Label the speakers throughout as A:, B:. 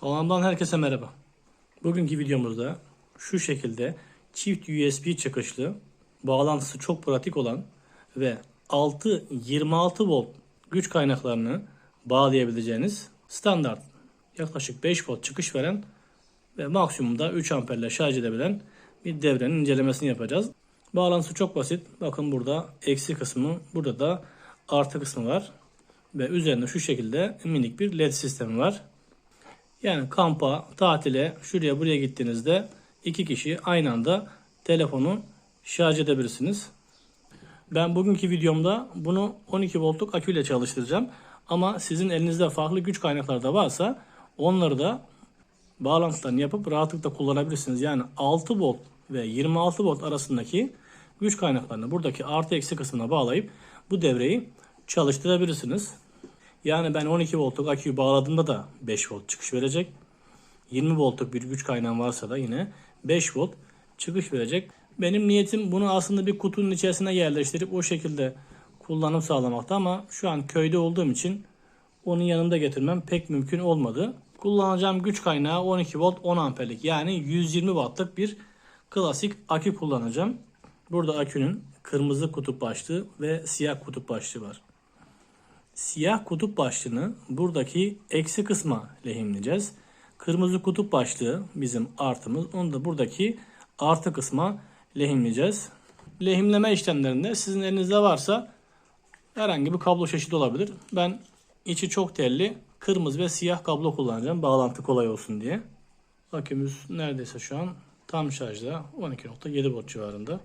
A: Kanalımdan herkese merhaba. Bugünkü videomuzda şu şekilde çift USB çıkışlı, bağlantısı çok pratik olan ve 6-26 volt güç kaynaklarını bağlayabileceğiniz standart yaklaşık 5 volt çıkış veren ve maksimumda 3 amperle şarj edebilen bir devrenin incelemesini yapacağız. Bağlantısı çok basit. Bakın burada eksi kısmı, burada da artı kısmı var. Ve üzerinde şu şekilde minik bir led sistemi var. Yani kampa, tatile, şuraya buraya gittiğinizde iki kişi aynı anda telefonu şarj edebilirsiniz. Ben bugünkü videomda bunu 12 voltluk aküyle çalıştıracağım. Ama sizin elinizde farklı güç kaynakları da varsa onları da bağlantılarını yapıp rahatlıkla kullanabilirsiniz. Yani 6 volt ve 26 volt arasındaki güç kaynaklarını buradaki artı eksi kısmına bağlayıp bu devreyi çalıştırabilirsiniz. Yani ben 12 voltluk aküyü bağladığımda da 5 volt çıkış verecek. 20 voltluk bir güç kaynağım varsa da yine 5 volt çıkış verecek. Benim niyetim bunu aslında bir kutunun içerisine yerleştirip o şekilde kullanım sağlamakta ama şu an köyde olduğum için onun yanında getirmem pek mümkün olmadı. Kullanacağım güç kaynağı 12 volt 10 amperlik yani 120 wattlık bir klasik akü kullanacağım. Burada akünün kırmızı kutup başlığı ve siyah kutup başlığı var. Siyah kutup başlığını buradaki eksi kısma lehimleyeceğiz. Kırmızı kutup başlığı bizim artımız. Onu da buradaki artı kısma lehimleyeceğiz. Lehimleme işlemlerinde sizin elinizde varsa herhangi bir kablo çeşidi olabilir. Ben içi çok telli kırmızı ve siyah kablo kullanacağım. Bağlantı kolay olsun diye. Akümüz neredeyse şu an tam şarjda. 12.7 volt civarında.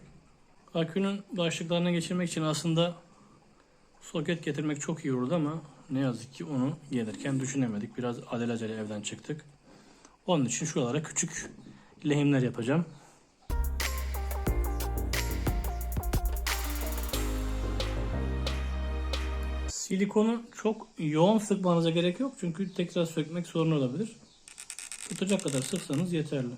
A: Akünün başlıklarına geçirmek için aslında soket getirmek çok iyi olurdu ama ne yazık ki onu gelirken düşünemedik. Biraz alelacele evden çıktık. Onun için şuralara küçük lehimler yapacağım. Silikonu çok yoğun sıkmanıza gerek yok çünkü tekrar sökmek sorun olabilir. Tutacak kadar sıksanız yeterli.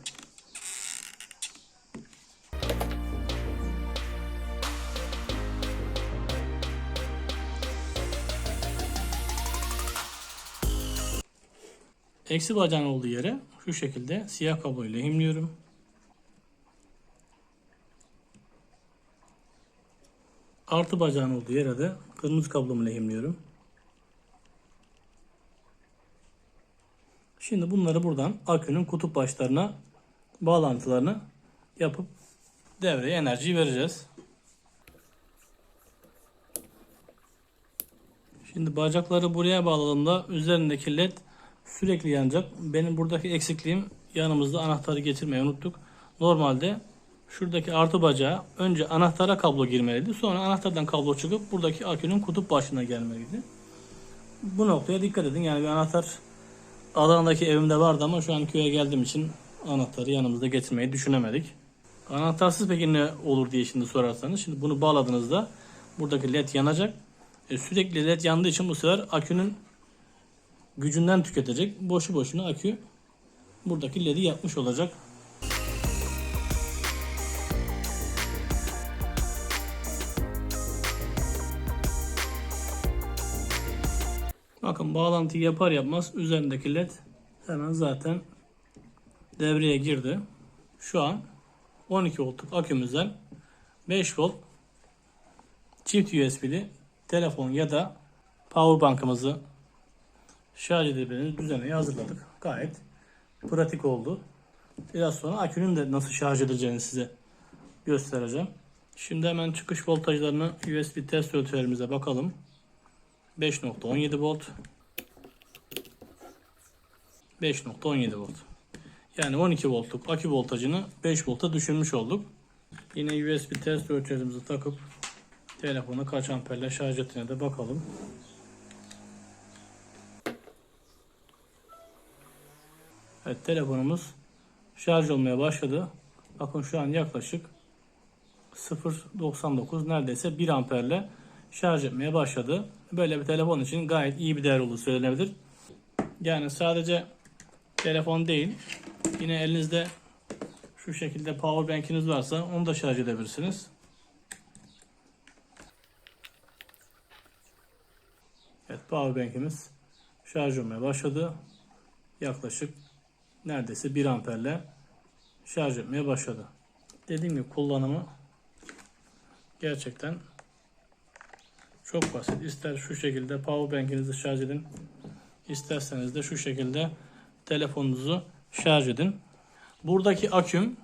A: Eksi bacağın olduğu yere şu şekilde siyah kabloyu lehimliyorum. Artı bacağın olduğu yere de kırmızı kablomu lehimliyorum. Şimdi bunları buradan akünün kutup başlarına bağlantılarını yapıp devreye enerjiyi vereceğiz. Şimdi bacakları buraya bağladığımda üzerindeki led sürekli yanacak. Benim buradaki eksikliğim yanımızda anahtarı getirmeyi unuttuk. Normalde şuradaki artı bacağı önce anahtara kablo girmeliydi. Sonra anahtardan kablo çıkıp buradaki akünün kutup başına gelmeliydi. Bu noktaya dikkat edin. Yani bir anahtar Adana'daki evimde vardı ama şu an köye geldiğim için anahtarı yanımızda getirmeyi düşünemedik. Anahtarsız peki ne olur diye şimdi sorarsanız. Şimdi bunu bağladığınızda buradaki led yanacak. E, sürekli led yandığı için bu sefer akünün gücünden tüketecek. Boşu boşuna akü buradaki ledi yapmış olacak. Bakın bağlantıyı yapar yapmaz üzerindeki led hemen zaten devreye girdi. Şu an 12 voltluk akümüzden 5 volt çift USB'li telefon ya da power bankımızı şarj edebiliriz düzeneyi hazırladık. Gayet pratik oldu. Biraz sonra akünün de nasıl şarj edileceğini size göstereceğim. Şimdi hemen çıkış voltajlarını USB test ölçülerimize bakalım. 5.17 volt 5.17 volt yani 12 voltluk akü voltajını 5 volta düşürmüş olduk. Yine USB test ölçerimizi takıp telefonu kaç amperle şarj ettiğine de bakalım. Evet telefonumuz şarj olmaya başladı. Bakın şu an yaklaşık 0.99 neredeyse 1 amperle şarj etmeye başladı. Böyle bir telefon için gayet iyi bir değer olduğu söylenebilir. Yani sadece telefon değil yine elinizde şu şekilde power bank'iniz varsa onu da şarj edebilirsiniz. Evet power bank'imiz şarj olmaya başladı. Yaklaşık neredeyse 1 amperle şarj etmeye başladı. Dediğim gibi kullanımı gerçekten çok basit. İster şu şekilde powerbank'inizi şarj edin. isterseniz de şu şekilde telefonunuzu şarj edin. Buradaki aküm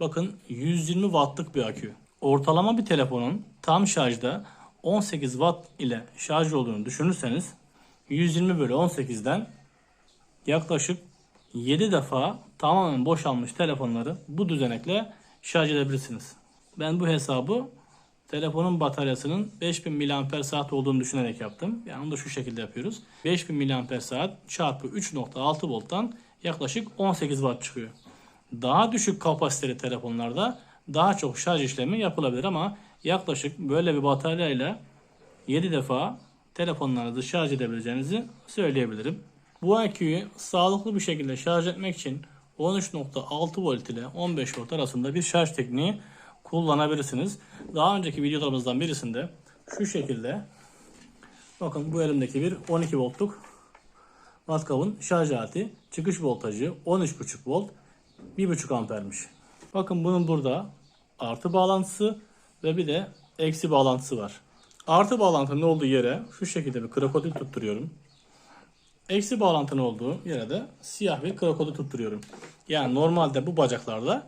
A: bakın 120 wattlık bir akü. Ortalama bir telefonun tam şarjda 18 watt ile şarj olduğunu düşünürseniz 120 bölü 18'den yaklaşık 7 defa tamamen boşalmış telefonları bu düzenekle şarj edebilirsiniz. Ben bu hesabı telefonun bataryasının 5000 mAh olduğunu düşünerek yaptım. Yani onu da şu şekilde yapıyoruz. 5000 mAh çarpı 3.6 volttan yaklaşık 18 watt çıkıyor. Daha düşük kapasiteli telefonlarda daha çok şarj işlemi yapılabilir ama yaklaşık böyle bir bataryayla 7 defa telefonlarınızı şarj edebileceğinizi söyleyebilirim. Bu aküyü sağlıklı bir şekilde şarj etmek için 13.6 volt ile 15 volt arasında bir şarj tekniği kullanabilirsiniz. Daha önceki videolarımızdan birisinde şu şekilde bakın bu elimdeki bir 12 voltluk matkabın şarj aleti çıkış voltajı 13.5 volt 1.5 ampermiş. Bakın bunun burada artı bağlantısı ve bir de eksi bağlantısı var. Artı bağlantının olduğu yere şu şekilde bir krokodil tutturuyorum. Eksi bağlantının olduğu yere de siyah bir krokodil tutturuyorum. Yani normalde bu bacaklarda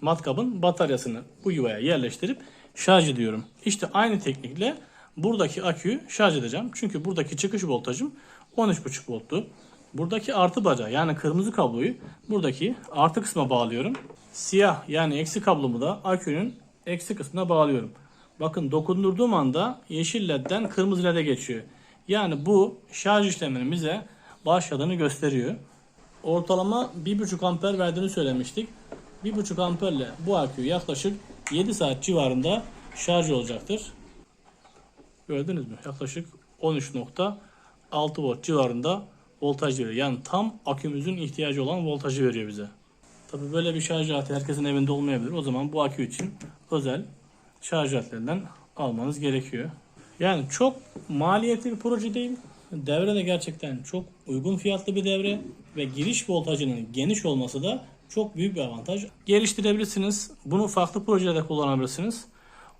A: matkabın bataryasını bu yuvaya yerleştirip şarj ediyorum. İşte aynı teknikle buradaki aküyü şarj edeceğim. Çünkü buradaki çıkış voltajım 13.5 volttu. Buradaki artı bacağı yani kırmızı kabloyu buradaki artı kısma bağlıyorum. Siyah yani eksi kablomu da akünün eksi kısmına bağlıyorum. Bakın dokundurduğum anda yeşil ledden kırmızı lede geçiyor. Yani bu şarj işleminin bize başladığını gösteriyor. Ortalama 1.5 amper verdiğini söylemiştik. 1.5 amperle bu akü yaklaşık 7 saat civarında şarj olacaktır. Gördünüz mü? Yaklaşık 13.6 volt civarında voltaj veriyor. Yani tam akümüzün ihtiyacı olan voltajı veriyor bize. Tabi böyle bir şarj aleti herkesin evinde olmayabilir. O zaman bu akü için özel şarj aletlerinden almanız gerekiyor. Yani çok maliyetli bir proje değil. Devre de gerçekten çok uygun fiyatlı bir devre ve giriş voltajının geniş olması da çok büyük bir avantaj. Geliştirebilirsiniz. Bunu farklı projelerde kullanabilirsiniz.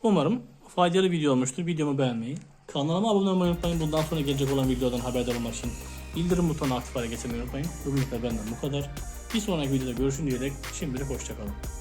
A: Umarım faydalı video olmuştur. Videomu beğenmeyi, kanalıma abone olmayı unutmayın. Bundan sonra gelecek olan videodan haberdar olmak için bildirim butonu aktif hale getirmeyi unutmayın. Bugün de benden bu kadar. Bir sonraki videoda görüşün diyerek şimdilik hoşçakalın.